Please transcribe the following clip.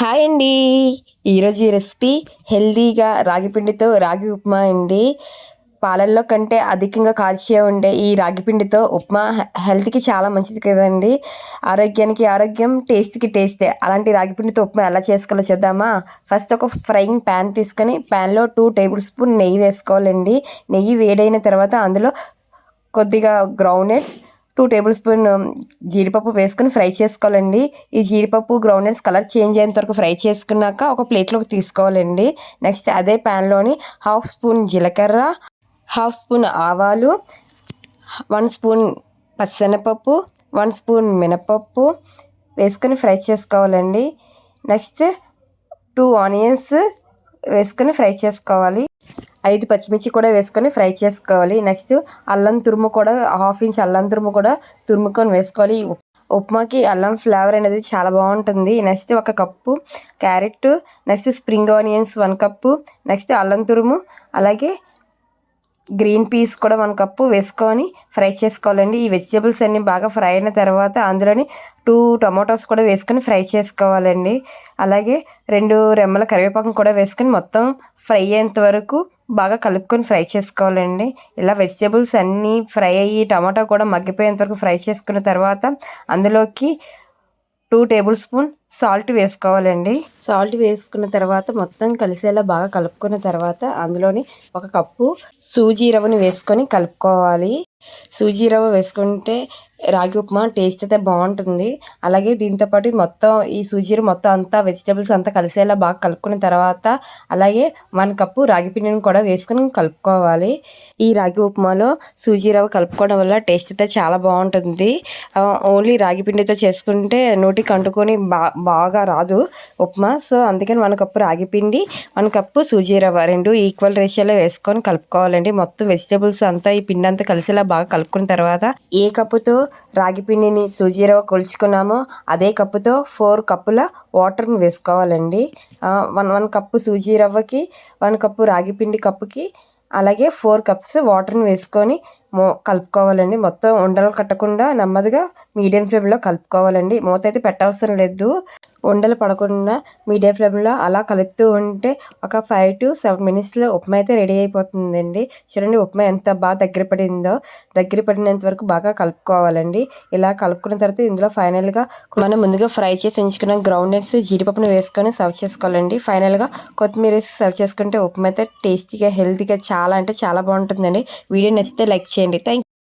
Hi అండి. ఈరోజు ఈ రెసిపీ హెల్దీగా రాగి పిండితో రాగి ఉప్మా అండి. పాలల్లో కంటే అధికంగా కాల్షియం ఉండే ఈ రాగి పిండితో ఉప్మా హెల్త్కి చాలా మంచిది కదండి. ఆరోగ్యానికి ఆరోగ్యం టేస్ట్కి టేస్టే. అలాంటి రాగి పిండితో ఉప్మా ఎలా చేసుకోవాలో చూద్దామా? ఫస్ట్ ఒక ఫ్రైయింగ్ ప్యాన్ తీసుకొని ప్యాన్లో టూ టేబుల్ స్పూన్ నెయ్యి వేసుకోవాలండి. నెయ్యి వేడైన తర్వాత అందులో కొద్దిగా గ్రౌండ్నట్స్ టూ టేబుల్ స్పూన్ జీడిపప్పు వేసుకుని ఫ్రై చేసుకోవాలండి. ఈ జీడిపప్పు గ్రౌండ్నట్స్ కలర్ చేంజ్ అయ్యేంత వరకు ఫ్రై చేసుకున్నాక ఒక ప్లేట్లోకి తీసుకోవాలండి. నెక్స్ట్ అదే ప్యాన్లోని హాఫ్ స్పూన్ జీలకర్ర హాఫ్ స్పూన్ ఆవాలు వన్ స్పూన్ పచ్చనపప్పు వన్ స్పూన్ మినపప్పు వేసుకొని ఫ్రై చేసుకోవాలండి. నెక్స్ట్ టూ ఆనియన్స్ వేసుకొని ఫ్రై చేసుకోవాలి. ఐదు పచ్చిమిర్చి కూడా వేసుకొని ఫ్రై చేసుకోవాలి. నెక్స్ట్ అల్లం తురుము కూడా హాఫ్ ఇంచ్ అల్లం తురుము కూడా తురుముకొని వేసుకోవాలి. ఉప్మాకి అల్లం ఫ్లేవర్ అనేది చాలా బాగుంటుంది. నెక్స్ట్ ఒక cup carrot next spring onions one cup next అల్లం తురుము అలాగే గ్రీన్ పీస్ కూడా వన్ కప్పు వేసుకొని ఫ్రై చేసుకోవాలండి. ఈ వెజిటేబుల్స్ అన్నీ బాగా ఫ్రై అయిన తర్వాత అందులోని టూ టొమాటోస్ కూడా వేసుకొని ఫ్రై చేసుకోవాలండి. అలాగే రెండు రెమ్మల కరివేపాకం కూడా వేసుకొని మొత్తం ఫ్రై అయ్యేంత వరకు బాగా కలుపుకొని ఫ్రై చేసుకోవాలండి. ఇలా వెజిటేబుల్స్ అన్నీ ఫ్రై అయ్యి టమాటా కూడా మగ్గిపోయేంత వరకు ఫ్రై చేసుకున్న తర్వాత అందులోకి టూ టేబుల్ స్పూన్ సాల్ట్ వేసుకోవాలండి. సాల్ట్ వేసుకున్న తర్వాత మొత్తం కలిసేలా బాగా కలుపుకున్న తర్వాత అందులోని ఒక కప్పు సూజీ రవ్వని వేసుకొని కలుపుకోవాలి. సూజీ రవ్వ వేసుకుంటే రాగి ఉప్మా టేస్ట్ అయితే బాగుంటుంది. అలాగే దీంతోపాటు మొత్తం ఈ సూజీ రవ్వ మొత్తం అంతా వెజిటేబుల్స్ అంతా కలిసేలా బాగా కలుపుకున్న తర్వాత అలాగే వన్ కప్పు రాగి పిండిని కూడా వేసుకొని కలుపుకోవాలి. ఈ రాగి ఉప్మాలో సూజీ రవ్వ కలుపుకోవడం వల్ల టేస్ట్ అయితే చాలా బాగుంటుంది. ఓన్లీ రాగి పిండితో చేసుకుంటే నోటికి అంటుకొని బా బాగా రాదు ఉప్మా. సో అందుకని వన్ కప్పు రాగి పిండి వన్ కప్పు సూజీ రవ్వ రెండు ఈక్వల్ రేషియోలో వేసుకొని కలుపుకోవాలండి. మొత్తం వెజిటేబుల్స్ అంతా ఈ పిండి అంతా కలిసేలా బాగా కలుపుకున్న తర్వాత ఏ కప్పుతో రాగి పిండిని సూజీ రవ్వ కొలుచుకున్నామో అదే కప్పుతో ఫోర్ కప్పుల వాటర్ని వేసుకోవాలండి. వన్ వన్ కప్పు సూజీ రవ్వకి వన్ కప్పు రాగి పిండి కప్పుకి అలాగే ఫోర్ కప్స్ వాటర్ని వేసుకొని మో కలుపుకోవాలండి. మొత్తం ఉండలు కట్టకుండా నెమ్మదిగా మీడియం ఫ్లేమ్లో కలుపుకోవాలండి. మూత అయితే పెట్టవసరం లేదు. ఉండలు పడకుండా మీడియం ఫ్లేమ్లో అలా కలుపుతూ ఉంటే ఒక ఫైవ్ టు సెవెన్ మినిట్స్లో ఉప్మా అయితే రెడీ అయిపోతుందండి. చూడండి ఉప్మా ఎంత బాగా దగ్గర పడిందో. దగ్గర పడినంత వరకు బాగా కలుపుకోవాలండి. ఇలా కలుపుకున్న తర్వాత ఇందులో ఫైనల్గా మనం ముందుగా ఫ్రై చేసి ఉంచుకున్న గ్రౌండ్ నట్స్ జీడిపప్పును వేసుకొని సర్వ్ చేసుకోవాలండి. ఫైనల్గా కొత్తిమీర వేసి సర్వ్ చేసుకుంటే ఉప్మా అయితే టేస్టీగా హెల్తీగా చాలా అంటే చాలా బాగుంటుందండి. వీడియో నచ్చితే లైక్ చేయండి. థ్యాంక్